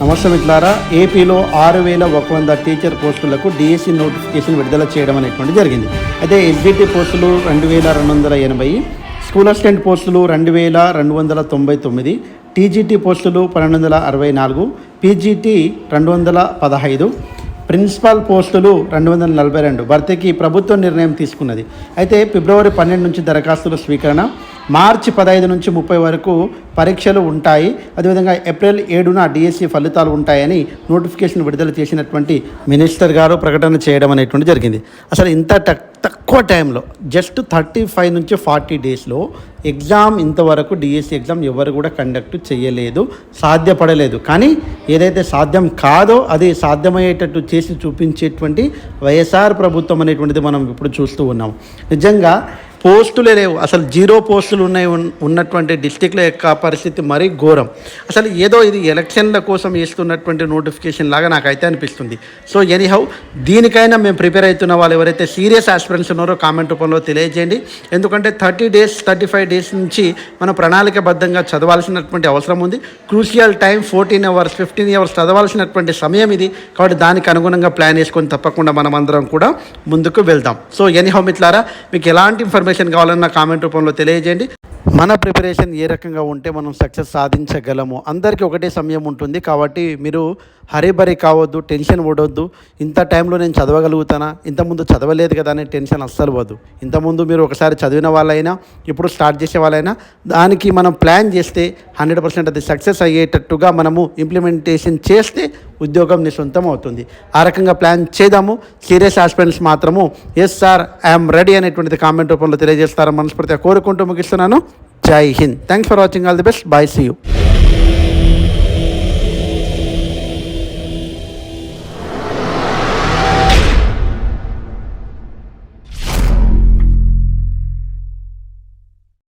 నమస్తే మిత్రులారా ఏపీలో ఆరు వేల ఒక వంద టీచర్ పోస్టులకు డిఎస్సి నోటిఫికేషన్ విడుదల చేయడం అనేటువంటి జరిగింది. అయితే ఎస్జిటి పోస్టులు రెండు వేల రెండు వందల ఎనభై స్కూల్ అసిస్టెంట్ పోస్టులు రెండు వేల రెండు వందల తొంభై తొమ్మిది టీజీటీ పోస్టులు పన్నెండు వందల అరవై నాలుగు పీజీటీ రెండు వందల పదహైదు ప్రిన్సిపాల్ పోస్టులు రెండు వందల నలభై రెండు. భర్తీకి ప్రభుత్వం నిర్ణయం తీసుకున్నది. అయితే ఫిబ్రవరి పన్నెండు నుంచి దరఖాస్తుల స్వీకరణ మార్చి పదహైదు నుంచి ముప్పై వరకు పరీక్షలు ఉంటాయి. అదేవిధంగా ఏప్రిల్ ఏడున డిఎస్సి ఫలితాలు ఉంటాయని నోటిఫికేషన్ విడుదల చేసినటువంటి మినిస్టర్ గారు ప్రకటన చేయడం అనేటువంటి జరిగింది. అసలు ఇంత తక్కువ టైంలో జస్ట్ థర్టీ ఫైవ్ నుంచి ఫార్టీ డేస్లో ఎగ్జామ్ ఇంతవరకు డిఎస్సి ఎగ్జామ్ ఎవరు కూడా కండక్ట్ చేయలేదు సాధ్యపడలేదు. కానీ ఏదైతే సాధ్యం కాదో అది సాధ్యమయ్యేటట్టు చేసి చూపించేటువంటి వైఎస్ఆర్ ప్రభుత్వం అనేటువంటిది మనం ఇప్పుడు చూస్తూ ఉన్నాం. నిజంగా పోస్టులే లేవు. అసలు జీరో పోస్టులు ఉన్నాయి ఉన్నటువంటి డిస్టిక్ల యొక్క పరిస్థితి మరీ ఘోరం. అసలు ఏదో ఇది ఎలక్షన్ల కోసం ఇస్తున్నటువంటి నోటిఫికేషన్ లాగా నాకైతే అనిపిస్తుంది. సో ఎనీహౌ దీనికైనా మేము ప్రిపేర్ అవుతున్న వాళ్ళు ఎవరైతే సీరియస్ ఆస్పిరెంట్స్ ఉన్నారో కామెంట్ రూపంలో తెలియజేయండి. ఎందుకంటే thirty days thirty five days నుంచి మనం ప్రణాళికబద్ధంగా చదవాల్సినటువంటి అవసరం ఉంది. Crucial time fourteen hours fifteen hours చదవాల్సినటువంటి సమయం ఇది. కాబట్టి దానికి అనుగుణంగా ప్లాన్ వేసుకొని తప్పకుండా మనం అందరం కూడా ముందుకు వెళ్దాం. సో ఎనీహౌ మిత్లారా మీకు ఎలాంటి ఇన్ఫర్మేషన్ కావాలన్నా కామెంట్ రూపంలో తెలియజేయండి. మన ప్రిపరేషన్ ఏ రకంగా ఉంటే మనం సక్సెస్ సాధించగలము. అందరికీ ఒకటే సమయం ఉంటుంది. కాబట్టి మీరు హరిబరి కావద్దు టెన్షన్ పడవద్దు ఇంత టైంలో నేను చదవగలుగుతానా? ఇంతకుముందు చదవలేదు కదా అనే టెన్షన్ అస్సలు వద్దు ఇంతకుముందు మీరు ఒకసారి చదివిన వాళ్ళైనా ఇప్పుడు స్టార్ట్ చేసే వాళ్ళైనా దానికి మనం ప్లాన్ చేస్తే హండ్రెడ్ పర్సెంట్ అది సక్సెస్ అయ్యేటట్టుగా మనము ఇంప్లిమెంటేషన్ చేస్తే ఉద్యోగం నీ సొంతం అవుతుంది. ఆ రకంగా ప్లాన్ చేద్దాము. సీరియస్ ఆస్పిరెంట్స్ మాత్రము ఎస్ సార్ ఐఎమ్ రెడీ అనేటువంటిది కామెంట్ రూపంలో తెలియజేస్తారని మనస్ఫూర్తిగా కోరుకుంటూ ముగిస్తున్నాను. Jai Hind. Thanks for watching. All the best. Bye. See you.